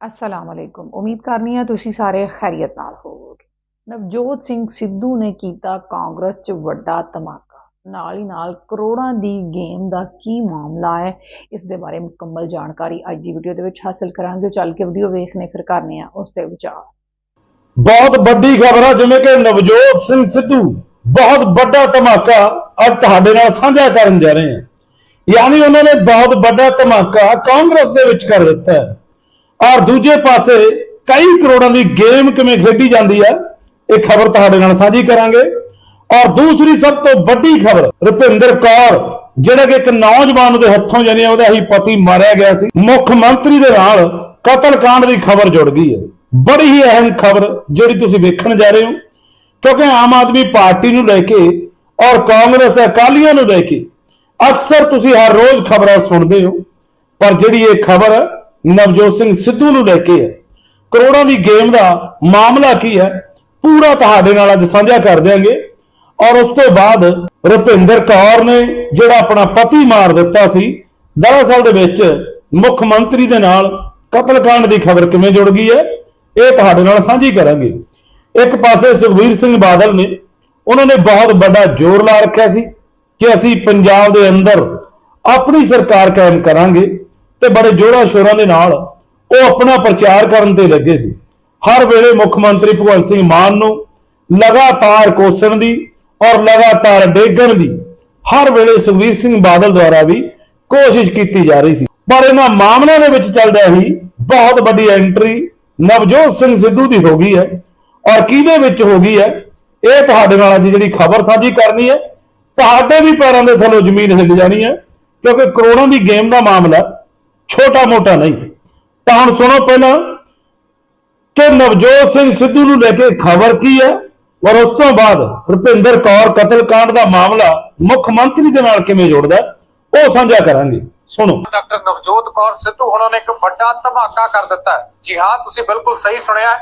ਅਸਲਾਮ ਅਲੈਕੁਮ ਉਮੀਦ ਕਰਨੀ ਆ ਤੁਸੀਂ ਸਾਰੇ ਖੈਰੀਅਤ ਨਾਲ ਹੋਵੋਗੇ ਨਵਜੋਤ ਸਿੰਘ ਸਿੱਧੂ ਨੇ ਕੀਤਾ ਕਾਂਗਰਸ 'ਚ ਵੱਡਾ ਧਮਾਕਾ ਨਾਲ ਹੀ ਨਾਲ ਕਰੋੜਾਂ ਦੀ ਗੇਮ ਦਾ ਕੀ ਮਾਮਲਾ ਹੈ ਇਸ ਦੇ ਬਾਰੇ ਮੁਕੰਮਲ ਜਾਣਕਾਰੀ ਅੱਜ ਦੀ ਵੀਡੀਓ ਦੇ ਵਿੱਚ ਹਾਸਲ ਕਰਾਂਗੇ ਚੱਲ ਕੇ ਵੀਡੀਓ ਵੇਖਨੇ ਫਿਰ ਕਰਨੇ ਆ ਉਸ ਤੇ ਵਿਚਾਰ ਬਹੁਤ ਵੱਡੀ ਖਬਰ ਆ ਜਿਵੇਂ ਕਿ ਨਵਜੋਤ ਸਿੰਘ ਸਿੱਧੂ ਬਹੁਤ ਵੱਡਾ ਧਮਾਕਾ ਅੱਜ ਤੁਹਾਡੇ ਨਾਲ ਸਾਂਝਾ ਕਰਨ ਜਾ ਰਹੇ ਹਾਂ ਯਾਨੀ ਉਹਨਾਂ ਨੇ ਬਹੁਤ ਵੱਡਾ ਧਮਾਕਾ ਕਾਂਗਰਸ ਦੇ ਵਿੱਚ ਕਰ ਦਿੱਤਾ ਹੈ ਔਰ ਦੂਜੇ ਪਾਸੇ ਕਈ ਕਰੋੜਾਂ ਦੀ ਗੇਮ ਕਿਵੇਂ ਖੇਡੀ ਜਾਂਦੀ ਹੈ, ਇਹ ਖਬਰ ਤੁਹਾਡੇ ਨਾਲ ਸਾਂਝੀ ਕਰਾਂਗੇ। ਔਰ ਦੂਸਰੀ ਸਭ ਤੋਂ ਵੱਡੀ ਖਬਰ, ਰੁਪਿੰਦਰ ਕੌਰ, ਜਿਹੜਾ ਕਿ ਇੱਕ ਨੌਜਵਾਨ ਉਹਦੇ ਹੱਥੋਂ ਜਾਨੀ ਉਹਦਾ ਹੀ ਪਤੀ ਮਾਰਿਆ ਗਿਆ ਸੀ। ਮੁੱਖ ਮੰਤਰੀ ਦੇ ਨਾਲ ਕਤਲकांड ਦੀ ਖਬਰ ਜੁੜ ਗਈ ਹੈ। ਬੜੀ ਹੀ ਅਹਿਮ ਖਬਰ, ਜਿਹੜੀ ਤੁਸੀਂ ਵੇਖਣ ਜਾ ਰਹੇ ਹੋ। ਕਿਉਂਕਿ ਆਮ ਆਦਮੀ ਪਾਰਟੀ ਨੂੰ ਲੈ ਕੇ ਔਰ ਕਾਂਗਰਸ, ਅਕਾਲੀਆਂ ਨੂੰ ਲੈ ਕੇ ਅਕਸਰ ਤੁਸੀਂ ਹਰ ਰੋਜ਼ ਖਬਰਾਂ ਸੁਣਦੇ ਹੋ। ਪਰ ਜਿਹੜੀ ਇਹ ਖਬਰ ਨਵਜੋਤ ਸਿੰਘ ਸਿੱਧੂ ਨੂੰ ਲੈ ਕੇ ਹੈ। ਕਰੋੜਾਂ ਦੀ ਗੇਮ ਦਾ ਮਾਮਲਾ ਕੀ ਹੈ? ਪੂਰਾ ਤੁਹਾਡੇ ਨਾਲ ਅੱਜ ਸਾਂਝਾ ਕਰ ਦਿਆਂਗੇ। ਔਰ ਉਸ ਤੋਂ ਬਾਅਦ ਰੁਪਿੰਦਰ ਕੌਰ ਨੇ ਜਿਹੜਾ ਆਪਣਾ ਪਤੀ ਮਾਰ ਦਿੱਤਾ ਸੀ, ਦਰਅਸਲ ਦੇ ਵਿੱਚ ਮੁੱਖ ਮੰਤਰੀ ਦੇ ਨਾਲ ਕਤਲकांड ਦੀ ਖਬਰ ਕਿਵੇਂ ਜੁੜ ਗਈ ਹੈ, ਇਹ ਤੁਹਾਡੇ ਨਾਲ ਸਾਂਝੀ ਕਰਾਂਗੇ। ਇੱਕ ਪਾਸੇ ਸੁਖਬੀਰ ਸਿੰਘ ਬਾਦਲ ਨੇ, ਉਹਨਾਂ ਨੇ ਬਹੁਤ ਵੱਡਾ ਜ਼ੋਰ ਲਾ ਰੱਖਿਆ ਸੀ ਕਿ ਅਸੀਂ ਪੰਜਾਬ ਦੇ ਅੰਦਰ ਆਪਣੀ ਸਰਕਾਰ ਕਾਇਮ ਕਰਾਂਗੇ। ਤੇ ਬੜੇ ਜੋਰਾਂ ਸ਼ੋਰਾਂ ਦੇ ਨਾਲ ਉਹ ਆਪਣਾ ਪ੍ਰਚਾਰ ਕਰਨ ਤੇ ਲੱਗੇ ਸੀ। ਹਰ ਵੇਲੇ ਮੁੱਖ ਮੰਤਰੀ ਭਗਵੰਤ ਸਿੰਘ ਮਾਨ ਨੂੰ ਲਗਾਤਾਰ ਕੋਸਣ ਦੀ ਔਰ ਲਗਾਤਾਰ ਡੇਗਣ ਦੀ ਹਰ ਵੇਲੇ ਸੁਖਬੀਰ ਸਿੰਘ ਬਾਦਲ ਦੁਆਰਾ ਵੀ ਕੋਸ਼ਿਸ਼ ਕੀਤੀ ਜਾ ਰਹੀ ਸੀ। ਪਰ ਇਹਨਾਂ ਮਾਮਲਿਆਂ ਦੇ ਵਿੱਚ ਚੱਲਦਾ ਹੀ ਬਹੁਤ ਵੱਡੀ ਐਂਟਰੀ ਨਵਜੋਤ ਸਿੰਘ ਸਿੱਧੂ ਦੀ ਹੋ ਗਈ ਹੈ। ਔਰ ਕਿਹਦੇ ਵਿੱਚ ਹੋ ਗਈ ਹੈ? ਇਹ ਤੁਹਾਡੇ ਨਾਲ ਅੱਜ ਜਿਹੜੀ ਖਬਰ ਸਾਂਝੀ ਕਰਨੀ ਹੈ। ਤੁਹਾਡੇ ਵੀ ਪੈਰਾਂ ਦੇ ਥੱਲੋਂ ਜ਼ਮੀਨ ਹਿੱਲ ਜਾਣੀ ਹੈ। ਕਿਉਂਕਿ ਕਰੋੜਾਂ ਦੀ ਗੇਮ ਦਾ ਮਾਮਲਾ ਛੋਟਾ ਮੋਟਾ ਨਹੀਂ। ਤਾਂ ਹੁਣ ਸੁਣੋ ਪਹਿਲਾਂ ਕਿ ਨਵਜੋਤ ਸਿੰਘ ਸਿੱਧੂ ਨੂੰ ਲੈ ਕੇ ਖਬਰ ਕੀ ਹੈ? ਔਰ ਉਸ ਤੋਂ ਬਾਅਦ ਰੁਪਿੰਦਰ ਕੌਰ ਕਤਲकांड ਦਾ ਮਾਮਲਾ ਮੁੱਖ ਮੰਤਰੀ ਦੇ ਨਾਲ ਕਿਵੇਂ ਜੁੜਦਾ ਉਹ ਸਾਂਝਾ ਕਰਾਂਗੇ। ਸੁਣੋ। ਡਾਕਟਰ ਨਵਜੋਤ ਕੌਰ ਸਿੱਧੂ ਉਹਨਾਂ ਨੇ ਇੱਕ ਵੱਡਾ ਧਮਾਕਾ ਕਰ ਦਿੱਤਾ ਜੀ ਹਾਂ, ਤੁਸੀਂ ਬਿਲਕੁਲ ਸਹੀ ਸੁਣਿਆ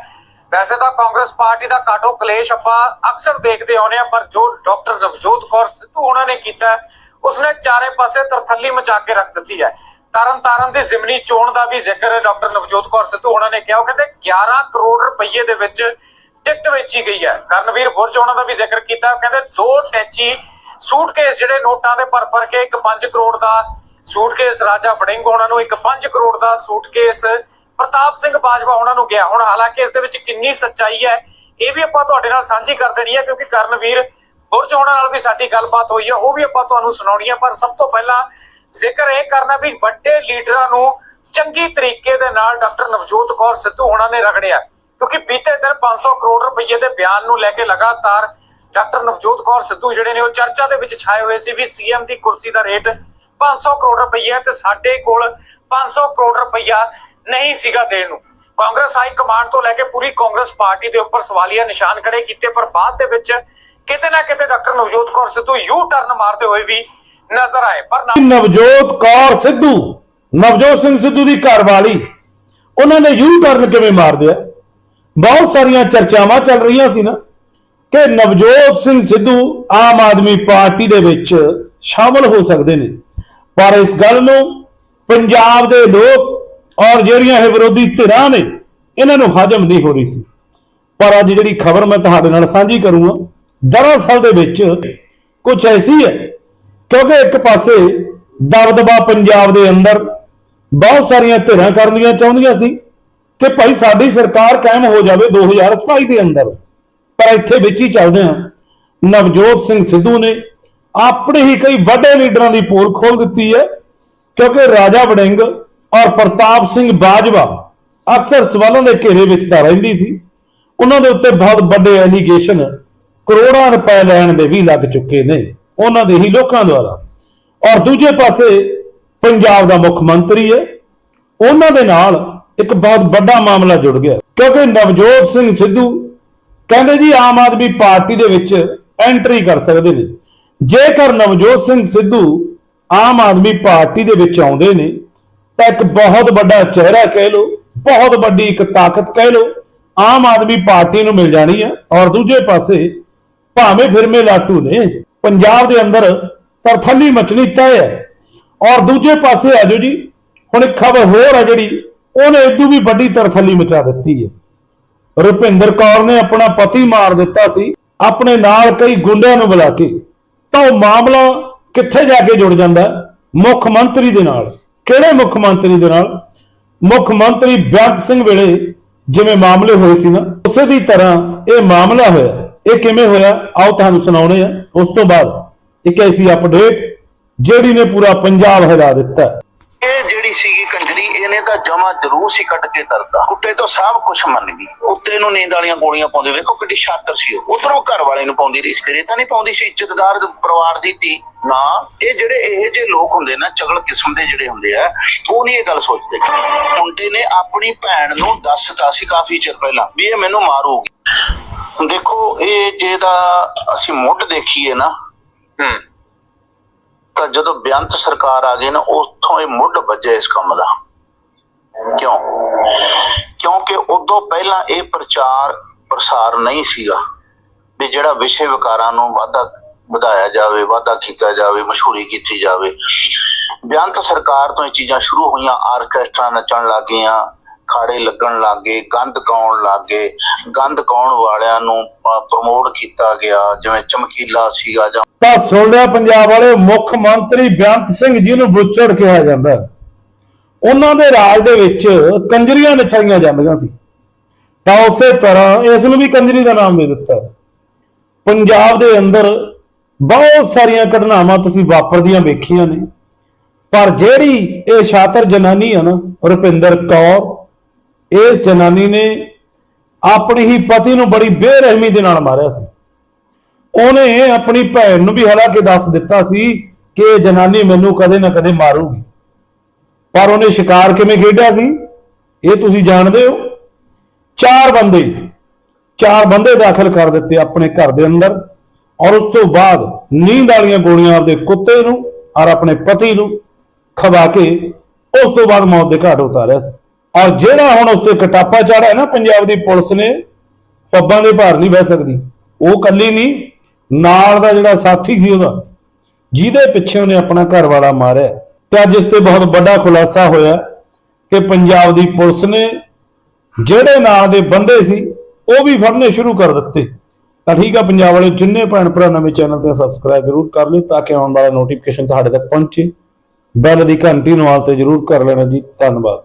ਵੈਸੇ ਤਾਂ ਕਾਂਗਰਸ ਪਾਰਟੀ ਦਾ ਕਾਟੋ ਕਲੇਸ਼ ਆਪਾਂ ਅਕਸਰ ਦੇਖਦੇ ਆਉਂਦੇ ਆ ਪਰ ਜੋ ਡਾਕਟਰ ਨਵਜੋਤ ਕੌਰ ਸਿੱਧੂ ਉਹਨਾਂ ਨੇ ਕੀਤਾ ਉਸਨੇ ਚਾਰੇ ਪਾਸੇ ਤਰਥੱਲੀ ਮਚਾ ਕੇ ਰੱਖ ਦਿੱਤੀ ਹੈ। ਤਰਨ ਤਾਰਨ ਦੀ ਜ਼ਿਮਨੀ ਚੋਣ ਦਾ ਵੀ ਜ਼ਿਕਰ ਹੈ ਡਾਕਟਰ ਨਵਜੋਤ ਕੌਰ ਸਿੱਧੂ। ਉਹਨਾਂ ਨੇ ਕਿਹਾ ਉਹ ਕਹਿੰਦੇ 11 ਕਰੋੜ ਰੁਪਏ ਦੇ ਵਿੱਚ ਟਿਕਟ ਵੇਚੀ ਗਈ ਹੈ। ਕਰਨਵੀਰ ਬੁਰਜ ਉਹਨਾਂ ਦਾ ਵੀ ਜ਼ਿਕਰ ਕੀਤਾ। ਕਹਿੰਦੇ ਦੋ ਟੈਚੀ ਸੂਟਕੇਸ ਜਿਹੜੇ ਨੋਟਾਂ ਦੇ ਭਰ ਭਰ ਕੇ ਇੱਕ 5 ਕਰੋੜ ਦਾ ਸੂਟਕੇਸ ਰਾਜਾ ਵੜਿੰਗ ਉਹਨਾਂ ਨੂੰ ਇੱਕ 5 ਕਰੋੜ ਦਾ ਸੂਟਕੇਸ ਪ੍ਰਤਾਪ ਸਿੰਘ ਬਾਜਵਾ ਉਹਨਾਂ ਨੂੰ ਗਿਆ। ਹੁਣ ਹਾਲਾਂਕਿ ਇਸ ਦੇ ਵਿੱਚ ਕਿੰਨੀ ਸੱਚਾਈ ਹੈ, ਇਹ ਵੀ ਆਪਾਂ ਤੁਹਾਡੇ ਨਾਲ ਸਾਂਝੀ ਕਰ ਦੇਣੀ ਹੈ ਕਿਉਂਕਿ ਕਰਨਵੀਰ ਬੁਰਜ ਉਹਨਾਂ ਨਾਲ ਵੀ ਸਾਡੀ ਗੱਲਬਾਤ ਹੋਈ ਹੈ। ਉਹ ਵੀ ਆਪਾਂ ਤੁਹਾਨੂੰ ਸੁਣਾਉਣੀ ਹੈ। ਪਰ ਸਭ ਤੋਂ ਪਹਿਲਾਂ ਜ਼ਿਕਰ ਇਹ ਕਰਨਾ ਵੀ ਵੱਡੇ ਲੀਡਰਾਂ ਨੂੰ ਚੰਗੀ ਤਰੀਕੇ ਦੇ ਨਾਲ ਡਾਕਟਰ ਨਵਜੋਤ ਕੌਰ ਸਿੱਧੂ ਉਹਨਾਂ ਨੇ ਰਗੜਿਆ ਕਿਉਂਕਿ ਬੀਤੇ ਦਿਨ 500 ਕਰੋੜ ਰੁਪਏ ਦੇ ਬਿਆਨ ਨੂੰ ਲੈ ਕੇ ਲਗਾਤਾਰ ਡਾਕਟਰ ਨਵਜੋਤ ਕੌਰ ਸਿੱਧੂ ਜਿਹੜੇ ਨੇ ਉਹ ਚਰਚਾ ਦੇ ਵਿੱਚ ਛਾਏ ਹੋਏ ਸੀ ਵੀ ਸੀਐਮ ਦੀ ਕੁਰਸੀ ਦਾ ਰੇਟ 500 ਕਰੋੜ ਰੁਪਈਆ ਤੇ ਸਾਡੇ ਕੋਲ 500 ਕਰੋੜ ਰੁਪਈਆ ਨਹੀਂ ਸੀਗਾ ਦੇਣ ਨੂੰ। ਕਾਂਗਰਸ ਹਾਈ ਕਮਾਂਡ ਤੋਂ ਲੈ ਕੇ ਪੂਰੀ ਕਾਂਗਰਸ ਪਾਰਟੀ ਦੇ ਉੱਪਰ ਸਵਾਲੀਆ ਨਿਸ਼ਾਨ ਖੜੇ ਕੀਤੇ ਪਰ ਬਾਅਦ ਦੇ ਵਿੱਚ ਕਿਤੇ ਨਾ ਕਿਤੇ doctor Navjot Kaur Sidhu U turn ਮਾਰਦੇ ਹੋਏ ਵੀ ਨਜ਼ਰ ਆਏ, ਪਰ ਨਵਜੋਤ ਕੌਰ ਸਿੱਧੂ, ਨਵਜੋਤ ਸਿੰਘ ਸਿੱਧੂ ਦੀ ਘਰਵਾਲੀ, ਉਹਨਾਂ ਨੇ ਯੂ ਟਰਨ ਕਿਵੇਂ ਮਾਰ ਦਿਆ? ਬਹੁਤ ਸਾਰੀਆਂ ਚਰਚਾਵਾਂ ਚੱਲ ਰਹੀਆਂ ਸੀ ਨਾ, ਕਿ ਨਵਜੋਤ ਸਿੰਘ ਸਿੱਧੂ ਆਮ ਆਦਮੀ ਪਾਰਟੀ ਦੇ ਵਿੱਚ ਸ਼ਾਮਲ ਹੋ ਸਕਦੇ ਨੇ। ਪਰ ਇਸ ਗੱਲ ਨੂੰ ਪੰਜਾਬ ਦੇ ਲੋਕ ਔਰ ਜਿਹੜੀਆਂ ਇਹ ਵਿਰੋਧੀ ਧਿਰਾਂ ਨੇ, ਇਹਨਾਂ ਨੂੰ ਹਜਮ ਨਹੀਂ ਹੋ ਰਹੀ ਸੀ। ਪਰ ਅੱਜ ਜਿਹੜੀ ਖਬਰ ਮੈਂ ਤੁਹਾਡੇ ਨਾਲ ਸਾਂਝੀ ਕਰੂੰਗਾ, ਦਰਅਸਲ ਦੇ ਵਿੱਚ ਕੁਝ ਐਸੀ ਹੈ ਕਿਉਂਕਿ ਇੱਕ ਪਾਸੇ ਦਬਦਬਾ ਪੰਜਾਬ ਦੇ ਅੰਦਰ ਬਹੁਤ ਸਾਰੀਆਂ ਧਿਰਾਂ ਕਰਨੀਆਂ ਚਾਹੁੰਦੀਆਂ ਸੀ ਕਿ ਭਾਈ ਸਾਡੀ ਸਰਕਾਰ ਕਾਇਮ ਹੋ ਜਾਵੇ 2027 ਦੇ ਅੰਦਰ। ਪਰ ਇੱਥੇ ਵਿੱਚ ਹੀ ਚੱਲਦੇ ਹਾਂ। ਨਵਜੋਤ ਸਿੰਘ ਸਿੱਧੂ ਨੇ ਆਪਣੇ ਹੀ ਕਈ ਵੱਡੇ ਲੀਡਰਾਂ ਦੀ ਪੋਲ ਖੋਲ ਦਿੱਤੀ ਹੈ। ਕਿਉਂਕਿ ਰਾਜਾ ਵੜਿੰਗ ਔਰ ਪ੍ਰਤਾਪ ਸਿੰਘ ਬਾਜਵਾ ਅਕਸਰ ਸਵਾਲਾਂ ਦੇ ਘੇਰੇ ਵਿੱਚ ਤਾਂ ਰਹਿੰਦੀ ਸੀ। ਉਹਨਾਂ ਦੇ ਉੱਤੇ ਬਹੁਤ ਵੱਡੇ ਐਲੀਗੇਸ਼ਨ ਕਰੋੜਾਂ ਰੁਪਏ ਲੈਣ ਦੇ ਵੀ ਲੱਗ ਚੁੱਕੇ ਨੇ। ਉਹਨਾਂ ਦੇ ਹੀ ਲੋਕਾਂ ਦੁਆਰਾ। ਔਰ ਦੂਜੇ ਪਾਸੇ ਪੰਜਾਬ ਦਾ ਮੁੱਖ ਮੰਤਰੀ ਹੈ। ਉਹਨਾਂ ਦੇ ਨਾਲ ਇੱਕ ਬਹੁਤ ਵੱਡਾ ਮਾਮਲਾ ਜੁੜ ਗਿਆ। ਕਿਉਂਕਿ ਨਵਜੋਤ ਸਿੰਘ ਸਿੱਧੂ ਕਹਿੰਦੇ ਜੀ, ਆਮ ਆਦਮੀ ਪਾਰਟੀ ਦੇ ਵਿੱਚ ਐਂਟਰੀ ਕਰ ਸਕਦੇ ਨੇ। ਜੇਕਰ ਨਵਜੋਤ ਸਿੰਘ ਸਿੱਧੂ ਆਮ ਆਦਮੀ ਪਾਰਟੀ ਦੇ ਵਿੱਚ ਆਉਂਦੇ ਨੇ, ਤਾਂ ਇੱਕ ਬਹੁਤ ਵੱਡਾ ਚਿਹਰਾ ਕਹਿ ਲਓ, ਬਹੁਤ ਵੱਡੀ ਇੱਕ ਤਾਕਤ ਕਹਿ ਲਓ, ਆਮ ਆਦਮੀ ਪਾਰਟੀ ਨੂੰ ਮਿਲ ਜਾਣੀ ਹੈ। ਔਰ ਦੂਜੇ ਪਾਸੇ ਭਾਵੇਂ ਫਿਰਮੇ ਲਾਟੂ ਨੇ ਪੰਜਾਬ ਦੇ ਅੰਦਰ ਤਰਥੱਲੀ ਮਚਣੀ ਤੈਅ ਹੈ। ਔਰ ਦੂਜੇ ਪਾਸੇ ਆਜੋ ਜੀ, ਹੁਣ ਇੱਕ ਖਬਰ ਹੋਰ ਹੈ ਜਿਹੜੀ, ਉਹਨੇ ਇਦੋਂ ਵੀ ਵੱਡੀ ਤਰਥੱਲੀ ਮਚਾ ਦਿੱਤੀ ਹੈ। ਰੁਪਿੰਦਰ ਕੌਰ ਨੇ ਆਪਣਾ ਪਤੀ ਮਾਰ ਦਿੱਤਾ ਸੀ, ਆਪਣੇ ਨਾਲ ਕਈ ਗੁੰਡਿਆਂ ਨੂੰ ਬੁਲਾ ਕੇ। ਤਾਂ ਉਹ ਮਾਮਲਾ ਕਿੱਥੇ ਜਾ ਕੇ ਜੁੜ ਜਾਂਦਾ? ਮੁੱਖ ਮੰਤਰੀ ਦੇ ਨਾਲ। ਕਿਹੜੇ ਮੁੱਖ ਮੰਤਰੀ ਦੇ ਨਾਲ? ਮੁੱਖ ਮੰਤਰੀ ਬੇਅੰਤ ਸਿੰਘ ਵੇਲੇ ਜਿਵੇਂ ਮਾਮਲੇ ਹੋਏ ਸੀ ਨਾ, ਉਸੇ ਦੀ ਤਰ੍ਹਾਂ ਇਹ ਮਾਮਲਾ ਹੋਇਆ। ਇਹ ਕਿਵੇਂ ਹੋਇਆ? ਆਓ ਤੁਹਾਨੂੰ ਸੁਣਾਉਣੇ ਆ। ਉਸ ਤੋਂ ਬਾਅਦ ਇੱਕ ਐਸੀ ਅਪਡੇਟ ਜਿਹੜੀ ਨੇ ਪੂਰਾ ਪੰਜਾਬ ਹਿਲਾ ਦਿੱਤਾ। ਇਹ ਜਿਹੜੀ ਸੀਗੀ ਕੰਜਰੀ ਇਹਨੇ ਤਾਂ ਜਮਾ ਜ਼ਰੂਰ ਸੀ ਕੱਢ ਕੇ ਤਰਦਾ ਕੁੱਤੇ ਤੋਂ ਸਭ ਕੁਝ ਮੰਨ ਗਈ। ਕੁੱਤੇ ਨੂੰ ਨੀਂਦ ਵਾਲੀਆਂ ਗੋਲੀਆਂ ਪਾਉਂਦੇ ਵੇਖੋ ਕਿੱਡੀ ਸ਼ਾਤਰ ਸੀ ਉਧਰੋਂ ਘਰ ਵਾਲੇ ਨੂੰ ਪਾਉਂਦੀ ਰਹੀ ਸੀ। ਤਾਂ ਨਹੀਂ ਪਾਉਂਦੀ ਸੀ, ਇੱਜ਼ਤਦਾਰ ਪਰਿਵਾਰ ਦੀ ਧੀ। ਨਾ, ਇਹ ਜਿਹੜੇ ਇਹ ਜੇ ਲੋਕ ਹੁੰਦੇ ਨਾ, ਚਗਲ ਕਿਸਮ ਦੇ ਜਿਹੜੇ ਹੁੰਦੇ ਆ, ਉਹ ਨਹੀਂ ਇਹ ਗੱਲ ਸੋਚਦੇ। ਮੁੰਡੇ ਨੇ ਆਪਣੀ ਭੈਣ ਨੂੰ ਦੱਸਤਾ ਸੀ ਕਾਫੀ ਚਿਰ ਪਹਿਲਾਂ ਵੀ ਇਹ ਮੈਨੂੰ ਮਾਰੂਗੀ। ਦੇਖੋ ਇਹ ਜੇ ਦਾ ਅਸੀਂ ਮੁੱਢ ਦੇਖੀਏ ਨਾ ਹੂੰ। ਤਾਂ ਜਦੋਂ ਬੇਅੰਤ ਸਰਕਾਰ ਆ ਗਈ ਨਾ ਉੱਥੋਂ ਇਹ ਮੁੱਢ ਵੱਜਿਆ ਇਸ ਕੰਮ ਦਾ। ਕਿਉਂ? ਕਿਉਂਕਿ ਉਦੋਂ ਪਹਿਲਾਂ ਇਹ ਪ੍ਰਚਾਰ ਪ੍ਰਸਾਰ ਨਹੀਂ ਸੀਗਾ ਵੀ ਜਿਹੜਾ ਵਿਸ਼ੇ ਵਿਕਾਰਾਂ ਨੂੰ ਵਾਧਾ ਵਧਾਇਆ ਜਾਵੇ ਵਾਧਾ ਕੀਤਾ ਜਾਵੇ ਮਸ਼ਹੂਰੀ ਕੀਤੀ ਜਾਵੇ। ਬੇਅੰਤ ਸਰਕਾਰ ਤੋਂ ਇਹ ਚੀਜ਼ਾਂ ਸ਼ੁਰੂ ਹੋਈਆਂ ਆਰਕੈਸਟਰਾ ਨੱਚਣ ਲੱਗ ਗਈਆਂ ਖਾੜੇ ਲੱਗਣ ਲੱਗ ਗੰਦ ਗਾਉਣ ਲੱਗ ਗੰਦ ਗਾਉਣ ਵਾਲਿਆਂ ਨੂੰ ਪ੍ਰਮੋਟ ਕੀਤਾ ਗਿਆ, ਜਿਵੇਂ ਚਮਕੀਲਾ ਸੀਗਾ ਜਾਂ ਤਾਂ ਸੁਣ ਲਿਆ ਪੰਜਾਬ ਵਾਲੇ ਮੁੱਖ ਮੰਤਰੀ ਬੇਅੰਤ ਸਿੰਘ ਜੀ ਨੂੰ ਬੁੱਚੜ ਕਿਹਾ ਜਾਂਦਾ ਉਹਨਾਂ ਦੇ ਰਾਜ ਦੇ ਵਿੱਚ ਕੰਜਰੀਆਂ ਨਚਾਈਆਂ ਜਾਂਦੀਆਂ ਸੀ। ਤਾਂ ਉਸੇ ਤਰ੍ਹਾਂ ਇਸ ਨੂੰ ਵੀ ਕੰਜਰੀ ਦਾ ਨਾਮ ਦੇ ਦਿੱਤਾ ਪੰਜਾਬ ਦੇ ਅੰਦਰ ਬਹੁਤ ਸਾਰੀਆਂ ਘਟਨਾਵਾਂ ਤੁਸੀਂ ਵਾਪਰਦੀਆਂ ਵੇਖੀਆਂ ਨੇ। ਪਰ ਜਿਹੜੀ ਇਹ ਸ਼ਾਤਰ ਜਨਾਨੀ ਆ ਨਾ, ਰੁਪਿੰਦਰ ਕੌਰ ਇਸ ਜਨਾਨੀ ਨੇ ਆਪਣੀ ਹੀ ਪਤੀ ਨੂੰ ਬੜੀ ਬੇਰਹਿਮੀ ਦੇ ਨਾਲ ਮਾਰਿਆ ਸੀ। ਉਹਨੇ ਆਪਣੀ ਭੈਣ ਨੂੰ ਵੀ ਹਾਲਾਂਕਿ ਦੱਸ ਦਿੱਤਾ ਸੀ ਕਿ ਇਹ ਜਨਾਨੀ ਮੈਨੂੰ ਕਦੇ ਨਾ ਕਦੇ ਮਾਰੂਗੀ। ਪਰ ਉਹਨੇ ਸ਼ਿਕਾਰ ਕਿਵੇਂ ਖੇਡਿਆ ਸੀ? ਇਹ ਤੁਸੀਂ ਜਾਣਦੇ ਹੋ। ਚਾਰ ਬੰਦੇ ਚਾਰ ਬੰਦੇ ਦਾਖਲ ਕਰ ਦਿੱਤੇ ਆਪਣੇ ਘਰ ਦੇ ਅੰਦਰ ਔਰ ਉਸ ਤੋਂ ਬਾਅਦ ਨੀਂਦ ਵਾਲੀਆਂ ਗੋਲੀਆਂ ਆਪਦੇ ਕੁੱਤੇ ਨੂੰ ਔਰ ਆਪਣੇ ਪਤੀ ਨੂੰ ਖਵਾ ਕੇ ਉਸ ਤੋਂ ਬਾਅਦ ਮੌਤ ਦੇ ਘਾਟ ਉਤਾਰਿਆ ਸੀ। ਔਰ ਜਿਹੜਾ ਹੁਣ ਉਸ ਤੇ ਕਟਾਪਾ ਚੜਿਆ ਨਾ ਪੰਜਾਬ ਦੀ ਪੁਲਿਸ ਨੇ, ਪੱਬਾਂ ਦੇ ਭਾਰ ਨਹੀਂ ਬਹਿ ਸਕਦੀ। ਉਹ ਕੱਲੀ ਨਹੀਂ, ਨਾਲ ਦਾ ਜਿਹੜਾ ਸਾਥੀ ਸੀ ਉਹਦਾ, ਜਿਹਦੇ ਪਿੱਛੇ ਉਹਨੇ ਆਪਣਾ ਘਰ ਵਾਲਾ ਮਾਰਿਆ। ਤੇ ਅੱਜ ਇਸ ਤੇ ਬਹੁਤ ਵੱਡਾ ਖੁਲਾਸਾ ਹੋਇਆ ਕਿ ਪੰਜਾਬ ਦੀ ਪੁਲਿਸ ਨੇ ਜਿਹੜੇ ਨਾਂ ਦੇ ਬੰਦੇ ਸੀ, ਉਹ ਵੀ ਫੜਨੇ ਸ਼ੁਰੂ ਕਰ ਦਿੱਤੇ। ਤਾਂ ਠੀਕ ਆ, ਪੰਜਾਬ ਵਾਲੇ ਜਿੰਨੇ ਭੈਣ ਭਰਾ ਨਵੇਂ ਚੈਨਲ ਤੇ ਸਬਸਕ੍ਰਾਈਬ ਜ਼ਰੂਰ ਕਰ ਲਿਓ ਤਾਂ ਕਿ ਆਉਣ ਵਾਲਾ ਨੋਟੀਫਿਕੇਸ਼ਨ ਤੁਹਾਡੇ ਤੱਕ ਪਹੁੰਚੇ। ਬੈਲ ਦੀ ਘੰਟੀ ਨੂੰ ਆਲ ਤੇ ਜ਼ਰੂਰ ਕਰ ਲੈਣਾ ਜੀ। ਧੰਨਵਾਦ।